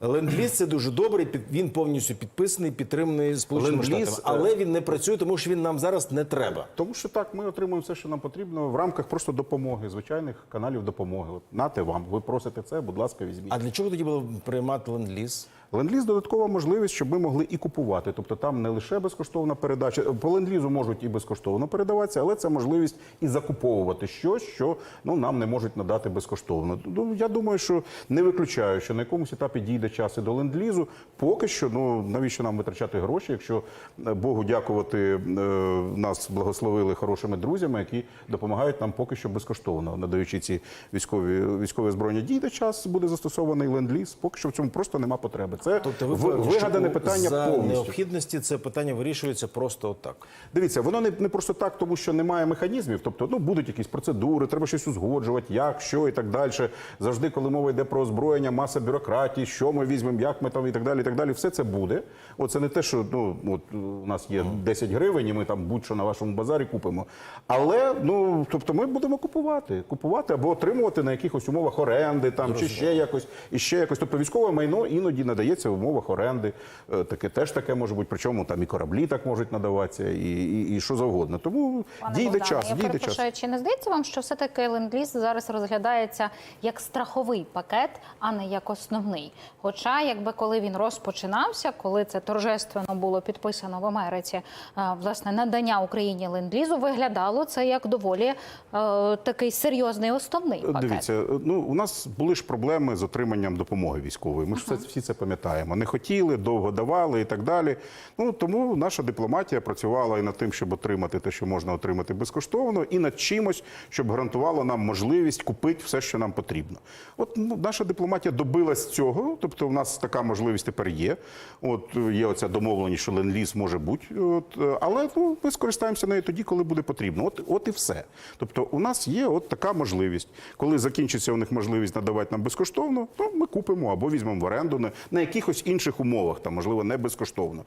Ленд-ліз це дуже добре. Він повністю підписаний, підтриманий сполученими штатами. Але він не працює, тому що він нам зараз не треба. Тому що так, ми отримуємо все, що нам потрібно в рамках просто допомоги, звичайних каналів допомоги. От, нате вам, ви просите це, будь ласка, візьміть. А для чого тоді було приймати ленд-ліз? Ленд-ліз додаткова можливість, щоб ми могли і купувати. Тобто там не лише безкоштовна передача. По ленд-лізу можуть і безкоштовно передаватися, але це можливість і закуповувати щось, що ну, нам не можуть надати безкоштовно. Ну, я думаю, що не виключаю, що на якомусь етапі дійде час і до ленд-лізу. Поки що, ну навіщо нам витрачати гроші, якщо е, Богу дякувати, е, нас благословили хорошими друзями, які допомагають нам поки що безкоштовно, надаючи ці військові військові збройні. Дійде час, буде застосований ленд-ліз. Поки що в цьому просто нема потреби. Це Тобто ви вигадане питання за повністю. необхідності це питання вирішується просто отак. Дивіться, воно не, не просто так, тому що немає механізмів. Тобто, ну будуть якісь процедури, треба щось узгоджувати, як, що і так далі. Завжди, коли мова йде про озброєння, маса бюрократії, що ми візьмемо, як ми там і так далі. І так далі. Все це буде. Оце не те, що ну от у нас є 10 гривень, і ми там будь-що на вашому базарі купимо. Але ну тобто, ми будемо купувати, купувати або отримувати на якихось умовах оренди, там чи ще якось, і ще якось. Тобто військове майно іноді надається в умовах оренди. Е, Таке теж таке може бути. Причому там і кораблі так можуть надаватися, і, і, і що завгодно. Тому Пане дійде Богдане, час, я дійде час. чи не здається вам, що все-таки ленд-ліз зараз розглядається як страховий пакет, а не як основний? Хоча, якби коли він розпочинався, коли це торжественно було підписано в Америці, е, власне надання Україні ленд-лізу, виглядало це як доволі е, такий серйозний основний пакет. Дивіться, ну у нас були ж проблеми з отриманням допомоги військової. Ми ж все, всі це пам'ятаємо. Не хотіли, довго давали і так далі. Ну тому наша дипломатія працювала і над тим, щоб отримати те, що можна отримати безкоштовно, і над чимось, щоб гарантувало нам можливість купити все, що нам потрібно. От ну, наша дипломатія добилась цього. Тобто, у нас така можливість тепер є. От є оця домовленість, що ленд-ліз може бути. От, але ну, ми скористаємося нею тоді, коли буде потрібно. От, от і все. Тобто, у нас є от така можливість. Коли закінчиться у них можливість надавати нам безкоштовно, то ми купимо або візьмемо в оренду на якихось інших умовах, там можливо не безкоштовно.